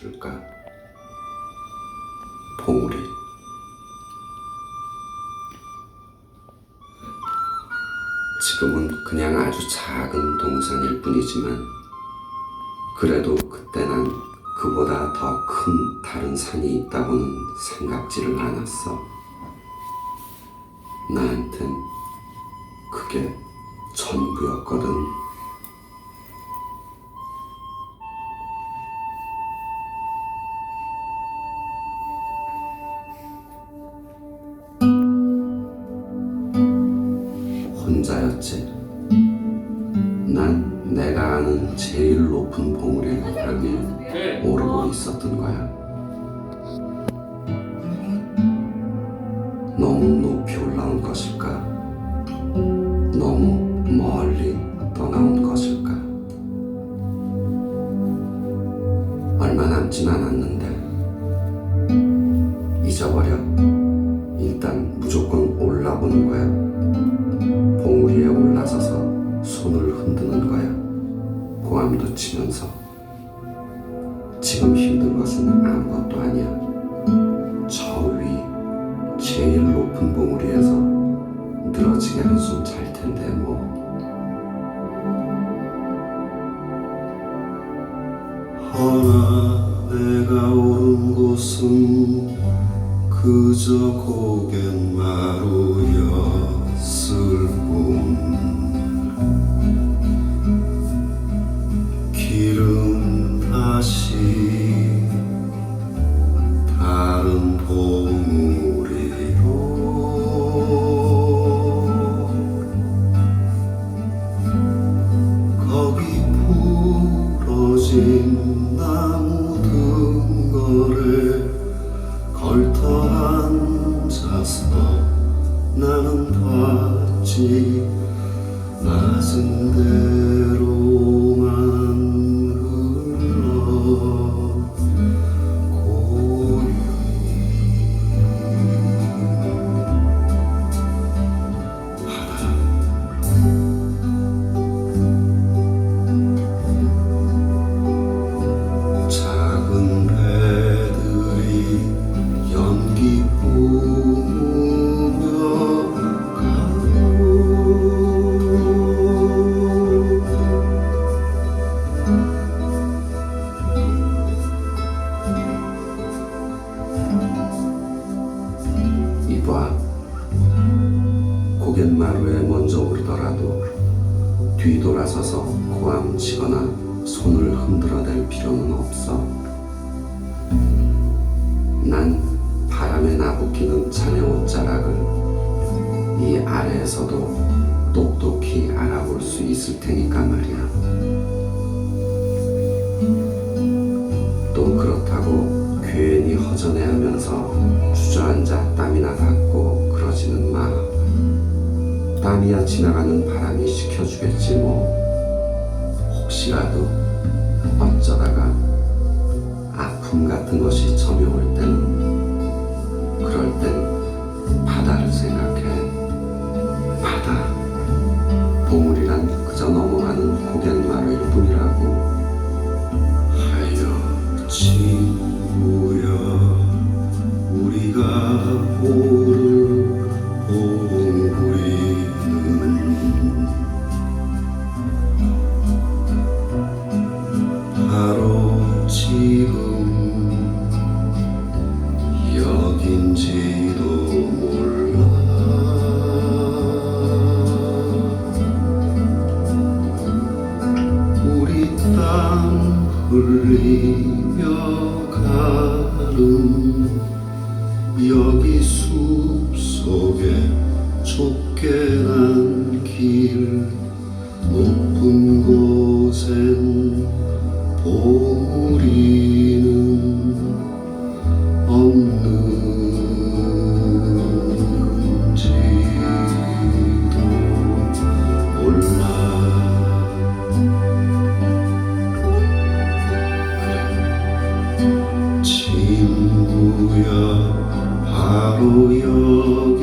해줄까? 봉우리. 지금은 그냥 아주 작은 동산일 뿐이지만, 그래도 그때 난 그보다 더 큰 다른 산이 있다고는 생각지를 않았어. 나한텐 그게 전부였거든. 혼자였지. 난 내가 아는 제일 높은 봉우리를 향해 오르고 있었던 거야. 너무 높 치면서. 지금 힘든 것은 아무것도 아니야. 저 위, 제일 높은 봉우리에서 늘어지게 한숨 잘 텐데 뭐. 허나 내가 오른 곳은 그저 고갯마 부러진 나무 등거래 걸터 앉아서 나는 봤지. 낮은 대로 고갯마루에 먼저 오르더라도 뒤돌아서서 고함 치거나 손을 흔들어댈 필요는 없어. 난 바람에 나부끼는 자네 옷자락을 이 아래에서도 똑똑히 알아볼 수 있을 테니까 말이야. 또 그렇다고 괜히 허전해하면서 주저앉아 땀이나 닦고 그러지는 마. 땀이야 지나가는 바람이 식혀주겠지 뭐. 혹시라도 어쩌다가 아픔 같은 것이 점여올 때는 가는 여기 숲 속에 좁게 난길 높은 곳엔 보물이는 구역인지